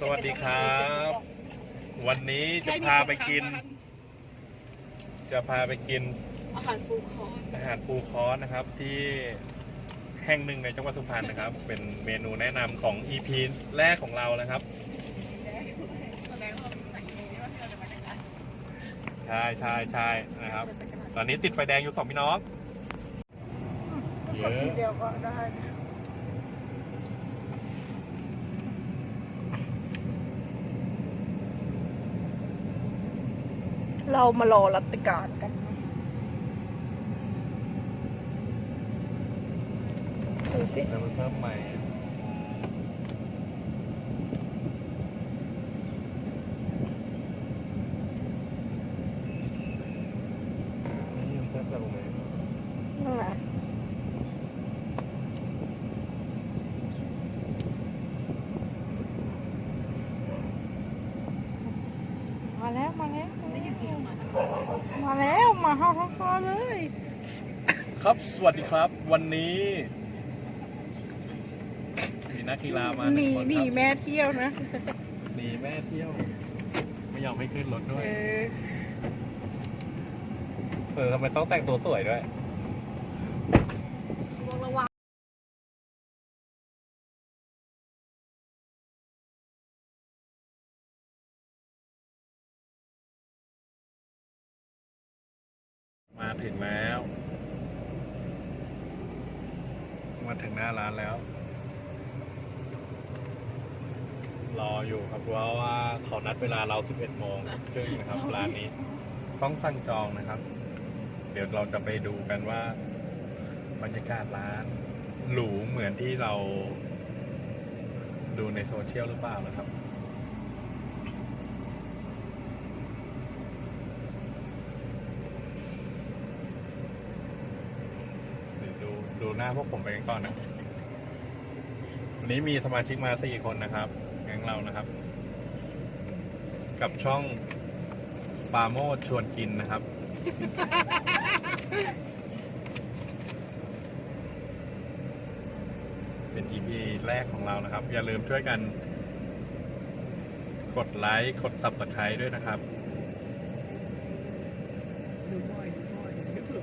สวัสดีครับ วันนี้จะพาไปกิน จะพาไปกิน อาหารฟูลคอร์สอาหารฟูลคอร์สนะครับที่แห่งหนึ่งในจังหวัดสุพรรณนะครับ เป็นเมนูแนะนำของ EP แรกของเรานะครับแสดงว่าใส่ในนี้ว่าเราจะมาจากไหนใช่ใช่ใช่นะครับ ตอนนี้ติดไฟแดงอยู่สองพี่น้องเยอะ เดียวก็ได้ เรามารอรัตการกัน ดูสิ แล้วมันเพิ่มใหม่นี่ยังเพิ่มแบบไหนนั่นแหละมาแล้วมาแล้วได้ยินเสียงมามาแล้ว มาห้าท้องซอยเลย ครับสวัสดีครับ วันนี้ มีนักกีฬามาหหนีนึ่งคนหนีครับแม่เที่ยวนะ หนีแม่เที่ยว ไม่ยอมให้ขึ้นรถด้วย เออ เออทำไมต้องแต่งตัวสวยด้วย ถึงแล้ว มาถึงหน้าร้านแล้ว รออยู่ครับเพราะว่าเขานัดเวลาเรา 11 โมงครึ่งนะครับร้านนี้ ต้องสั่งจองนะครับ เดี๋ยวเราจะไปดูกันว่า บรรยากาศร้าน หรูเหมือนที่เรา ดูในโซเชียลหรือเปล่านะครับ เดี๋ยวดูดูหน้า พวกผมไปกันก่อนนะวันนี้มีสมาชิกมาสี่คนนะครับแก๊งเรานะครับ กับช่องปาโมดชวนกินนะครับ เป็น EP แรกของเรานะครับ อย่าลืมช่วยกัน กดไลค์ กดตับตะไคร้ด้วยนะครับ ดูบ่อยดูบ่อยเดี๋ยวเผลอ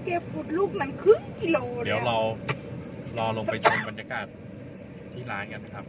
เก็บฟุดลูกนั้นครึ่งกิโลเดี๋ยวเรารอลงไปชมบรรยากาศที่ร้านกันนะครับ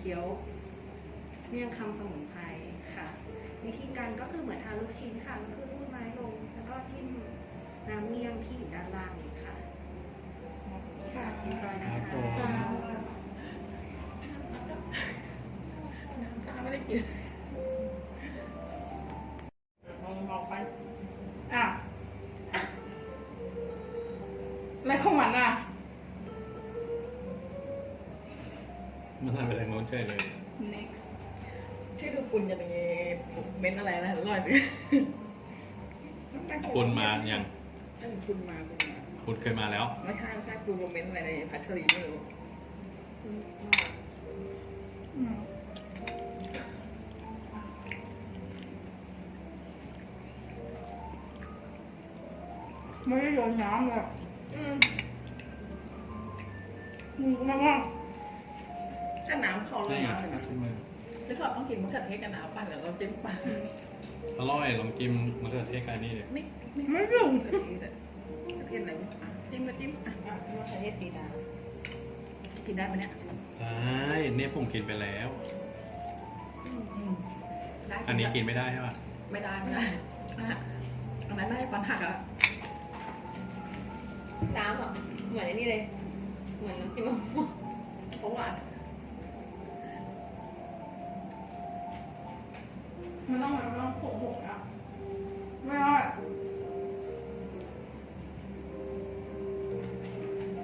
เคี้ยวเมี่ยงคำสมุนไพรค่ะ วิธีการก็คือเหมือนทานลูกชิ้นค่ะก็คือรูดไม้ลง แล้วก็จิ้มน้ำเมี่ยงที่อยู่ด้านล่างนี้ค่ะค่ะจิ้มก่อนนะครัคะบผมน้ำชาไม่ได้กิน ใช่เลย next ชื่อดูปุ่นจะเป็นไงเม้นอะไรนะอร่อยสิปุนมายังเออปุ่นมาปุ่นมาปุนเคยมาแล้ว ไม่ใช่ไม่ใช่ปุ่นโมเมนต์อะไรในพัชรีไม่รู้อืมไม่ได้โยนน้ำเลยอืมอืมมากมา กถ้าน้ำเข้าแล้วนี่ไงน้ำเลยนะขึ้นมาแล้วก็ต้องกินมะเขือเทศกันนะปั่นแล้วเราจิ้มปั่นอร่อยลองกินมะเขือเทศกันนี่ดิไม่ไม่ไม่รู้มะเขือเทศอะมะเขือเทศอะไรวะอะจิ้มก็จิ้มอะอะมะเขือเทศตีดากินได้ไหมเนี่ยได้เนี่ยผมกินไปแล้ว อืมได้อันนี้กินไม่ได้ใช่ป่ะไม่ได้ไม่ได้อะอันนั้นได้ฟันหักอะน้ำอะเหมือนไอ้นี่เลย เหมือนน้ำจิ้มมะม่วงเพราะว่า มันต้องมันต้องโขกหกอะไม่ได้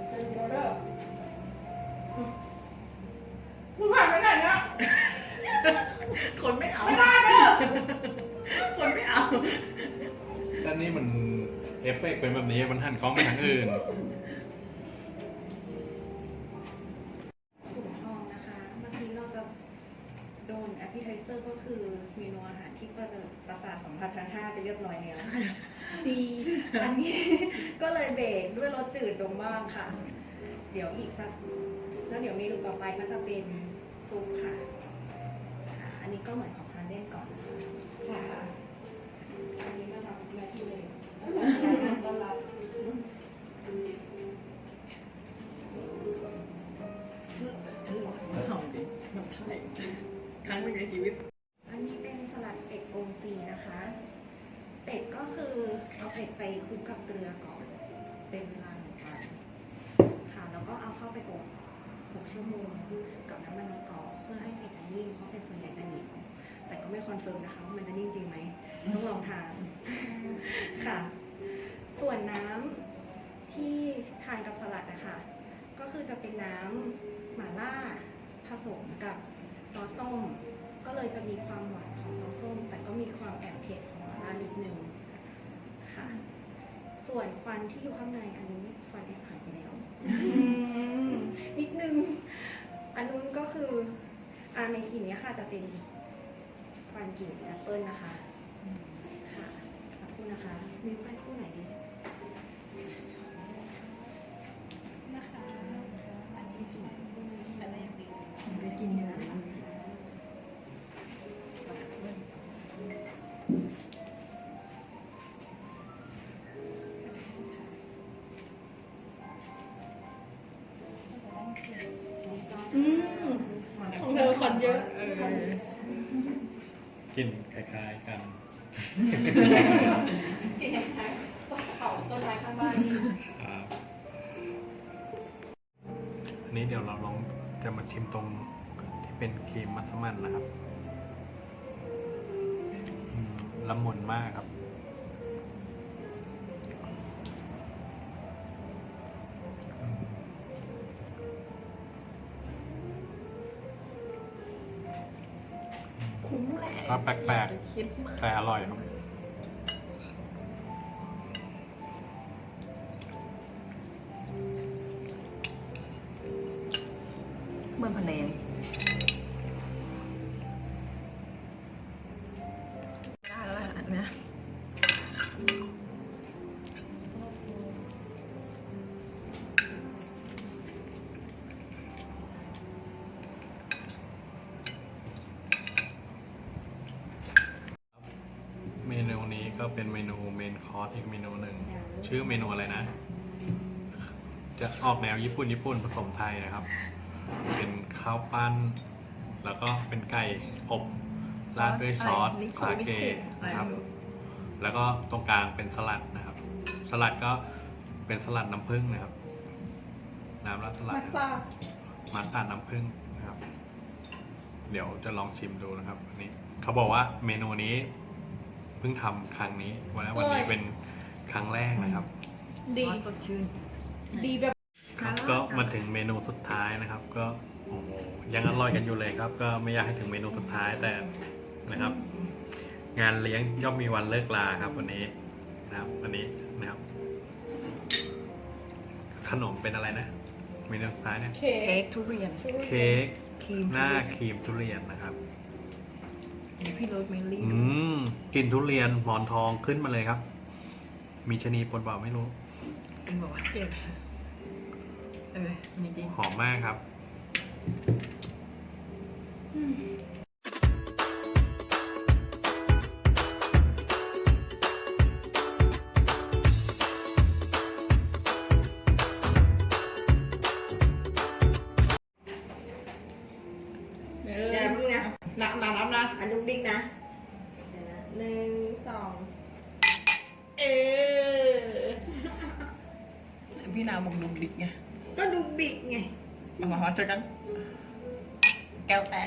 เป็นโรเดอร์มึงผ่านไปไหนเนี่ยคนไม่เอา ไม่ได้เด้อคนไม่เอาแต่นี่มันเอฟเฟกต์เป็นแบบนี้มันหันกล้องไปทางอื่น เปิลไทเซอร์ก็คือเมนูอาหารที่ประเดิดประสาทสัมผัสทางห้าไปเรียบร้อยแล้วดีอันนี้ ก็เลยเบรกด้วยรสจืดลงบ้างค่ะ เดี๋ยวอีกสักแล้วเดี๋ยวเมนูต่อไปก็จะเป็นซุปค่ะค่ะอันนี้ก็เหมือนของ เอาเป็ดไปคลุกกับเกลือก่อน เป็นเวลาหนึ่งวันค่ะแล้วก็เอาเข้าไปอบ6ชั่วโมงกับน้ำมันมะกอกเพื่อให้เป็ดมันนิ่มเพราะเป็ดส่วนใหญ่จะเหนียวแต่ก็ไม่คอนเฟิร์มนะคะว่ามันจะนิ่มจริงไหมต้องลองทานค่ะ ส่วนน้ำที่ทานกับสลัดนะคะก็คือจะเป็นน้ำหม่าล่าผสมกับซอสส้ม ก็เลยจะมีความหวานของซอสส้ม แต่ก็มีความแอบเผ็ดของหม่าล่านิดนึง ค่ะ ส่วนควันที่อยู่ข้างในอันนี้ควันแอบหายไปแล้ว นิดนึง อันนู้นก็คืออ่าในกลิ่นเนี้ยค่ะจะเป็นควันกลิ่นแอปเปิลนะคะ ค่ะขอบคุณนะคะ มีควันคู่ไหนดี กินยังไงเผาต้นไม้ข้างบ้านครับอันนี้เดี๋ยวเราลองจะมาชิมตรงที่เป็นครีมมัสมั่นนะครับอืมละมุนมากครับ คุ้มแหละก็แปลกคิดมากๆ แต่อร่อยครับ ชื่อเมนูอะไรนะ จะออกแนวญี่ปุ่นญี่ปุ่นผสมไทยนะครับ เป็นข้าวปั้น แล้วก็เป็นไก่อบราดด้วยซอสนิโคสานิเกโอะไรนะครับไม่รู้แล้วก็ตรงกลางเป็นสลัดนะครับ สลัดก็เป็นสลัดน้ำผึ้งนะครับ น้ำราดสลัดมันะตครับตามาตาน้ำผึ้งนะครับ เดี๋ยวจะลองชิมดูนะครับอันนี้เขาบอกว่าเมนูนี้เพิ่งทำครั้งนี้วันนี้วันนี้เป็น ครั้งแรกนะครับดี ซอสสดชื่น ดีแบบครับน่ารักก็อะมาถึงเมนูสุดท้ายนะครับ ก็โอ้โหยังอร่อยกันอยู่เลยครับ ก็ไม่อยากให้ถึงเมนูสุดท้ายแต่นะครับ งานเลี้ยงย่อมมีวันเลิกลาครับ วันนี้นะครับ วันนี้นะครับ ขนมเป็นอะไรนะเมนูสุดท้ายเนี่ยเค้เค้กกทุเรียนเค้กครีมหน้าครีมทุเรียนนะครับ พี่โรสเมลลี่อืมกลิ่นทุเรียนหมอนทองขึ้นมาเลยครับ มีชนีปนเปล่าไม่รู้ มังบอกว่าเก็บ เออมีจริง หอมมากครับ เอออย่งหนักหนักน้ำนะ อันดุกดิ้งนะหนึ่งสอง เออ พี่นาวบอกดุกดิกไงก็ดุกดิกไงมามามาช่วยกัน แก้วแตก